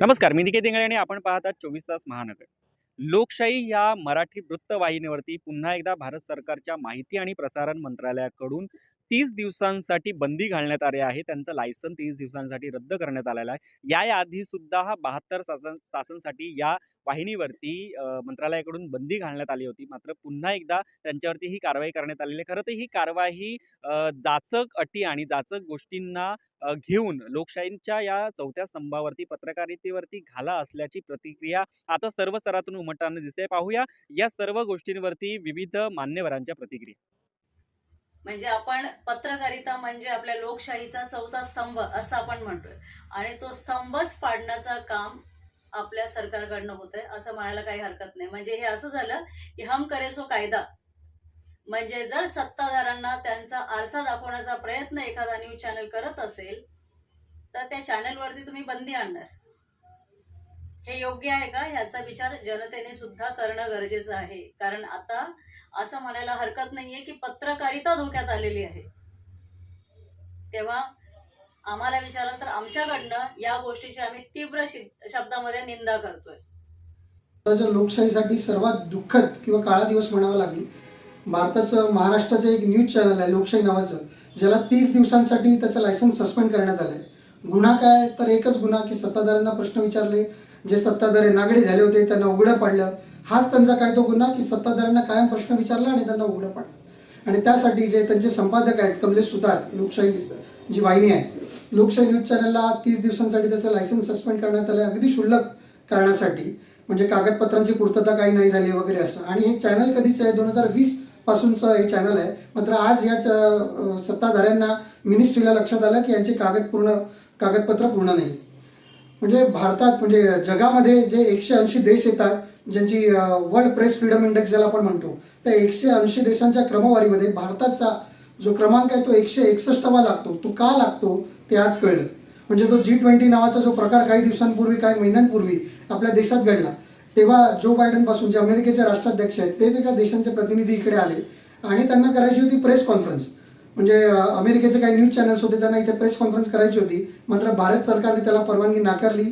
नमस्कार मी निकेत इंगळे आणि आपण पाहतात चोवीस तास महानगर. लोकशाही या मराठी वृत्तवाहिनीवरती पुन्हा एकदा भारत सरकारच्या माहिती आणि प्रसारण मंत्रालयाकडून तीस दिवसांसाठी बंदी घालण्यात आली आहे. त्यांचं लायसन तीस दिवसांसाठी रद्द करण्यात आलेलं आहे. या आधी सुद्धा हा बहात्तर तासां तासांसाठी या वाहिनीवरती मंत्रालयाकडून बंदी घालण्यात आली होती. मात्र पुन्हा एकदा त्यांच्यावरती ही कारवाई करण्यात आलेली आहे. खरं तर ही कारवाई जाचक अटी आणि जाचक गोष्टींना घेऊन लोकशाहीच्या या चौथ्या स्तंभावरती पत्रकारितेवरती घाला असल्याची प्रतिक्रिया आता सर्व स्तरातून उमटताना दिसते. पाहूया या सर्व गोष्टींवरती विविध मान्यवरांच्या प्रतिक्रिया. म्हणजे आपण पत्रकारिता म्हणजे आपल्या लोकशाहीचा चौथा स्तंभ असं आपण म्हणतोय. आणि तो स्तंभच पाडण्याचं काम आपल्या सरकारकडनं होतंय असं म्हणायला काही हरकत नाही. म्हणजे हे असं झालं की हम करेसो कायदा. म्हणजे जर सत्ताधाऱ्यांना त्यांचा आरसा दाखवण्याचा प्रयत्न एखादा न्यूज चॅनल करत असेल तर त्या चॅनलवरती तुम्ही बंदी आणणार. हे योग्य आहे का? ह्याचा विचार जनतेने सुद्धा करणं गरजेचं आहे. कारण आता असं म्हणायला हरकत नाहीये की पत्रकारिता धोक्यात आलेली आहे. तेव्हा आम्हाला विचाराल तर आमच्याकडनं या गोष्टीची आम्ही तीव्र शब्दामध्ये निंदा करतोय. भारताच्या लोकशाहीसाठी सर्वात दुःखद किंवा काळा दिवस म्हणावा लागेल भारताचं महाराष्ट्राचं एक न्यूज चॅनल आहे लोकशाही नावाचं ज्याला तीस दिवसांसाठी त्याचं लायसन्स सस्पेंड करण्यात आलं आहे गुन्हा काय? तर एकच गुन्हा की सत्ताधाऱ्यांना प्रश्न विचारले जे सत्ताधारे नागडे झाले होते त्यांना उघडं पाडलं. हाच त्यांचा काय तो गुन्हा की सत्ताधाऱ्यांना कायम प्रश्न विचारला आणि त्यांना उघडं पडलं. आणि त्यासाठी जे त्यांचे संपादक आहेत कमलेश सुतार लोकशाही जी वाहिनी आहे लोकशाही न्यूज चॅनलला तीस दिवसांसाठी त्याचं लायसन्स सस्पेंड करण्यात आलं अगदी क्षुल्लक कारणासाठी. म्हणजे कागदपत्रांची पूर्तता काही नाही झाली वगैरे असं. आणि हे चॅनल कधीच आहे? दोन हजार वीस पासूनचं हे चॅनल आहे. मात्र आज या सत्ताधाऱ्यांना मिनिस्ट्रीला लक्षात आलं की यांचे कागद पूर्ण कागदपत्र पूर्ण नाही. म्हणजे भारतात म्हणजे जगामध्ये जे एकशे ऐंशी देश येतात ज्यांची वर्ल्ड प्रेस फ्रीडम इंडेक्स ज्याला आपण म्हणतो त्या एकशे ऐंशी देशांच्या क्रमवारीमध्ये भारताचा जो क्रमांक आहे तो एकशे एकसष्टवा लागतो. तो का लागतो? ते आज कळलं. म्हणजे तो जी ट्वेंटी नावाचा जो प्रकार काही दिवसांपूर्वी काही महिन्यांपूर्वी आपल्या देशात घडला. तेव्हा जो बायडनपासून जे अमेरिकेचे राष्ट्राध्यक्ष आहेत वेगवेगळ्या देशांचे प्रतिनिधी इकडे आले आणि त्यांना करायची होती प्रेस कॉन्फरन्स. म्हणजे अमेरिकेचे काही न्यूज चॅनल्स होते त्यांना इथे प्रेस कॉन्फरन्स करायची होती. मात्र भारत सरकारने त्याला परवानगी नाकारली.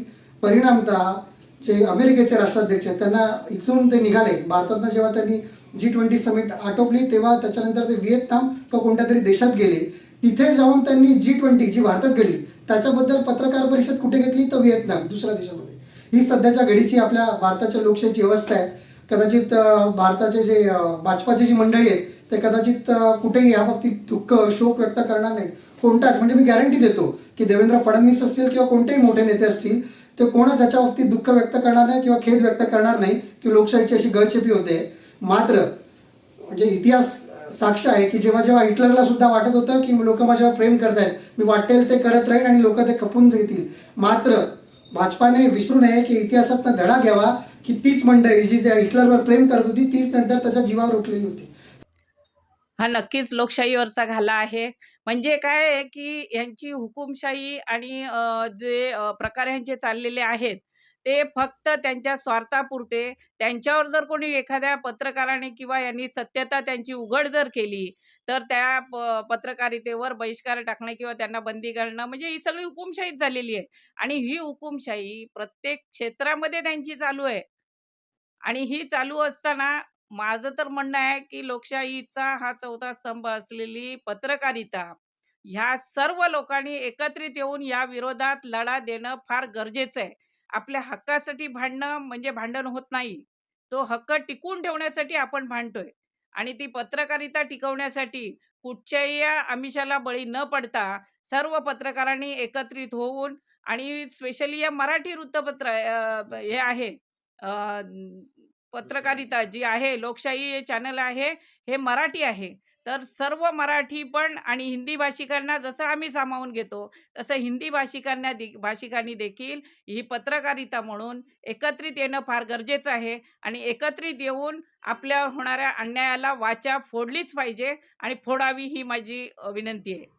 परिणामतः जे अमेरिकेचे राष्ट्राध्यक्ष आहेत त्यांना इथून ते निघाले. भारतातनं जेव्हा त्यांनी जी ट्वेंटी समिट आटोपली तेव्हा त्याच्यानंतर ते व्हिएतनाम किंवा कोणत्या तरी देशात गेले. तिथे जाऊन त्यांनी जी ट्वेंटी जी भारतात घडली त्याच्याबद्दल पत्रकार परिषद कुठे घेतली? तर व्हिएतनाम दुसऱ्या देशामध्ये. ही सध्याच्या घडीची आपल्या भारताच्या लोकशाहीची अवस्था आहे. कदाचित भारताचे जे भाजपाचे भाजपाची जी मंडळी आहेत ते कदाचित कुठेही या बाबतीत दुःख शोक व्यक्त करणार नाहीत. कोणताच म्हणजे मी गॅरंटी देतो की देवेंद्र फडणवीस असतील किंवा कोणतेही मोठे नेते असतील ते कोणच याच्या बाबतीत दुःख व्यक्त करणार नाही किंवा खेद व्यक्त करणार नाही की लोकशाहीची अशी गळचेपी होते. मात्र म्हणजे इतिहास साक्ष आहे की जेव्हा जेव्हा हिटलरला सुद्धा वाटत होतं की लोक माझ्यावर प्रेम करतायत मी वाटेल ते करत राहीन आणि लोक ते खपून घेतील मात्र भाजपाने विसरू नये की इतिहासातनं धडा घ्यावा की तीच मंडळी जी त्या हिटलरवर प्रेम करत होती तीच नंतर त्याच्या जीवावर उठलेली होती. हा नक्कीच लोकशाहीवरचा घाला आहे. म्हणजे काय आहे की यांची हुकुमशाही आणि अ, जे अ, प्रकार यांचे चाललेले आहेत ते फक्त त्यांच्या स्वार्थापुरते. त्यांच्यावर जर कोणी एखाद्या पत्रकाराने किंवा यांनी सत्यता त्यांची उघड जर केली तर त्या प पत्रकारितेवर बहिष्कार टाकणं किंवा त्यांना बंदी घालणं म्हणजे ही सगळी हुकुमशाहीच झालेली आहे. आणि ही हुकुमशाही प्रत्येक क्षेत्रामध्ये त्यांची चालू आहे. आणि ही चालू असताना माझं तर म्हणणं आहे की लोकशाहीचा हा चौथा स्तंभ असलेली पत्रकारिता ह्या सर्व लोकांनी एकत्रित येऊन या विरोधात लढा देणं फार गरजेचं आहे. आपल्या हक्कासाठी भांडणं म्हणजे भांडण होत नाही. तो हक्क टिकून ठेवण्यासाठी आपण भांडतोय आणि ती पत्रकारिता टिकवण्यासाठी कुठच्याही आमिषाला बळी न पडता सर्व पत्रकारांनी एकत्रित होऊन आणि स्पेशली या मराठी वृत्तपत्र हे आहे पत्रकारिता जी आहे लोकशाही हे चॅनल आहे हे मराठी आहे. तर सर्व मराठी पण आणि हिंदी भाषिकांना जसं आम्ही सामावून घेतो तसं हिंदी भाषिकांना दे भाषिकांनी देखील ही पत्रकारिता म्हणून एकत्रित येणं फार गरजेचं आहे आणि एकत्रित येऊन आपल्या होणाऱ्या अन्यायाला वाचा फोडलीच पाहिजे आणि फोडावी ही माझी विनंती आहे.